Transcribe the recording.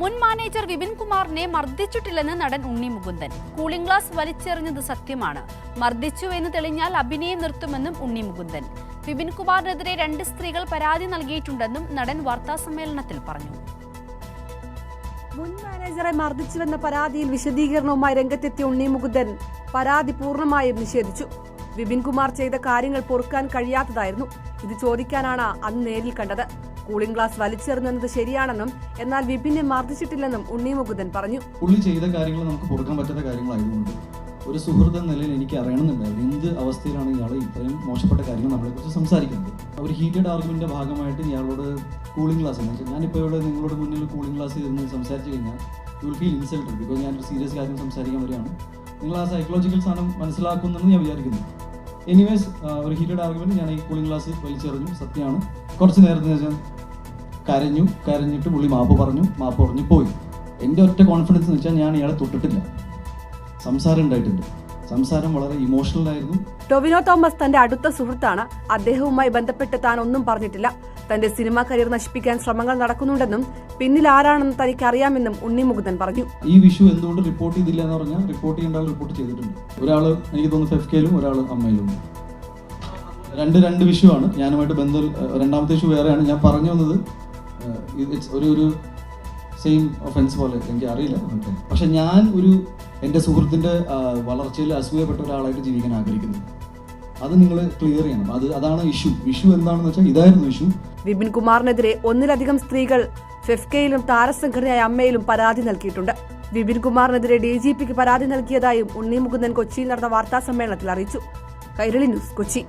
മുൻ മാനേജർ വിപിൻ കുമാറിനെ മർദ്ദിച്ചിട്ടില്ലെന്ന് നടൻ ഉണ്ണി മുകുന്ദൻ. കൂളിംഗ് ഗ്ലാസ് വലിച്ചെറിഞ്ഞത് സത്യമാണ്. മർദ്ദിച്ചു എന്ന് തെളിഞ്ഞാൽ അഭിനയം നിർത്തുമെന്നും ഉണ്ണി മുകുന്ദൻ. വിപിൻ കുമാറിനെതിരെ രണ്ട് സ്ത്രീകൾ പരാതി നൽകിയിട്ടുണ്ടെന്നും നടൻ വാർത്താസമ്മേളനത്തിൽ പറഞ്ഞു. മുൻ മാനേജറെ മർദ്ദിച്ചുവെന്ന പരാതിയിൽ വിശദീകരണവുമായി രംഗത്തെത്തിയ ഉണ്ണി മുകുന്ദൻ പരാതി പൂർണമായും നിഷേധിച്ചു. വിപിൻ കുമാർ ചെയ്ത കാര്യങ്ങൾ പൊറുക്കാൻ കഴിയാത്തതായിരുന്നു. ഇത് ചോദിക്കാനാണ് അന്ന് നേരിൽ കണ്ടത്. കൂളിംഗ് ഗ്ലാസ് വലിച്ചെറിഞ്ഞെന്നത് ശരിയാണെന്നും എന്നാൽ വിപിനെ മർദ്ദിച്ചിട്ടില്ലെന്നും ഉണ്ണി മുകുന്ദൻ പറഞ്ഞു. പുള്ളി ചെയ്ത കാര്യങ്ങൾ നമുക്ക് കൊടുക്കാൻ പറ്റാത്ത കാര്യങ്ങളായതുകൊണ്ട് ഒരു സുഹൃത്ത് എന്ന നിലയിൽ എനിക്ക് അറിയണമെന്നുണ്ടായിരുന്നു എന്ത് അവസ്ഥയിലാണ് ഇയാൾ ഇത്രയും മോശപ്പെട്ട കാര്യങ്ങൾ നമ്മളെക്കുറിച്ച് സംസാരിക്കുന്നത്? ഒരു ഹീറ്റഡ് ആർഗ്യുമെന്റിന്റെ ഭാഗമായിട്ട് ഇയാളോട് കൂളിംഗ് ഗ്ലാസ് എന്ന് വെച്ചാൽ ഞാനിപ്പോൾ ഇവിടെ നിങ്ങളുടെ മുന്നിൽ കൂളിംഗ് ഗ്ലാസ് ഇരുന്ന് സംസാരിച്ചു കഴിഞ്ഞാൽ you will feel insulted because ഞാനൊരു സീരിയസ് കാര്യം സംസാരിക്കാൻ വരികയാണ്. നിങ്ങൾ ആ സൈക്കോളജിക്കൽ സാധനം മനസ്സിലാക്കുന്നെന്ന് ഞാൻ വിചാരിക്കുന്നു. എനിവേസ് ഒരു ഹീറ്റഡ് ആർഗ്യുമെന്റ് ഞാൻ ഈ കൂളിംഗ് ഗ്ലാസ് വലിച്ചെറിഞ്ഞു. സത്യമാണ്. കുറച്ച് നേരത്തെ വെച്ചാൽ കരഞ്ഞു കരഞ്ഞിട്ട് പുള്ളി മാപ്പ് പറഞ്ഞു മാപ്പ് പറഞ്ഞു പോയി. എന്റെ ഒറ്റ കോൺഫിഡൻസ് എന്ന് വെച്ചാൽ ഞാൻ ഇയാളെ തൊട്ടിട്ടില്ല. സംസാരം ഉണ്ടായിട്ടുണ്ട്. സംസാരം വളരെ ഇമോഷണൽ ആയിരുന്നു. ടൊവിനോ തോമസ് തന്റെ അടുത്ത സുഹൃത്താണ്. അദ്ദേഹവുമായി ബന്ധപ്പെട്ട് താൻ ഒന്നും പറഞ്ഞിട്ടില്ല. തന്റെ സിനിമാ കരിയർ നശിപ്പിക്കാൻ ശ്രമങ്ങൾ നടക്കുന്നുണ്ടെന്നും പിന്നിൽ ആരാണെന്ന് തനിക്ക് അറിയാമെന്നും ഉണ്ണി മുകുന്ദൻ പറഞ്ഞു. ഈ വിഷു എന്തുകൊണ്ട് റിപ്പോർട്ട് ചെയ്തില്ല എന്ന് പറഞ്ഞാൽ റിപ്പോർട്ട് ചെയ്യേണ്ട ആൾ റിപ്പോർട്ട് ചെയ്തിട്ടുണ്ട്. ഒരാൾ എനിക്ക് തോന്നുന്നു ഫെഫ്കയിലും ഒരാൾ അമ്മയിലും. രണ്ട് രണ്ട് വിഷുവാണ് ഞാനുമായിട്ട് ബന്ധം രണ്ടാമത്തെ വിഷു വേറെയാണ്. ഞാൻ പറഞ്ഞു വന്നത് ഇത് ഒരു ഒരു സെയിം ഒഫൻസ് പോലെ എനിക്ക് അറിയില്ല. പക്ഷെ ഞാൻ ഒരു എന്റെ സുഹൃത്തിന്റെ വളർച്ചയിൽ അസൂയപ്പെട്ട ഒരാളായിട്ട് ജീവിക്കാൻ ആഗ്രഹിക്കുന്നു. അത് നിങ്ങൾ ക്ലിയർ ചെയ്യണം. അത് അതാണ് ഇഷ്യൂ ഇഷ്യൂ എന്താണെന്ന് വെച്ചാൽ ഇതായിരുന്നു ഇഷ്യൂ വിപിൻ കുമാറിനെതിരെ ഒന്നിലധികം സ്ത്രീകൾ ഫെഫ്കയിലും താരസംഘടനയായ അമ്മയിലും പരാതി നൽകിയിട്ടുണ്ട്. വിപിൻ കുമാറിനെതിരെ ഡി ജി പിക്ക് പരാതി നൽകിയതായും ഉണ്ണി മുകുന്ദൻ കൊച്ചിയിൽ നടന്ന വാർത്താ സമ്മേളനത്തിൽ അറിയിച്ചു. കൈരളി ന്യൂസ് കൊച്ചി.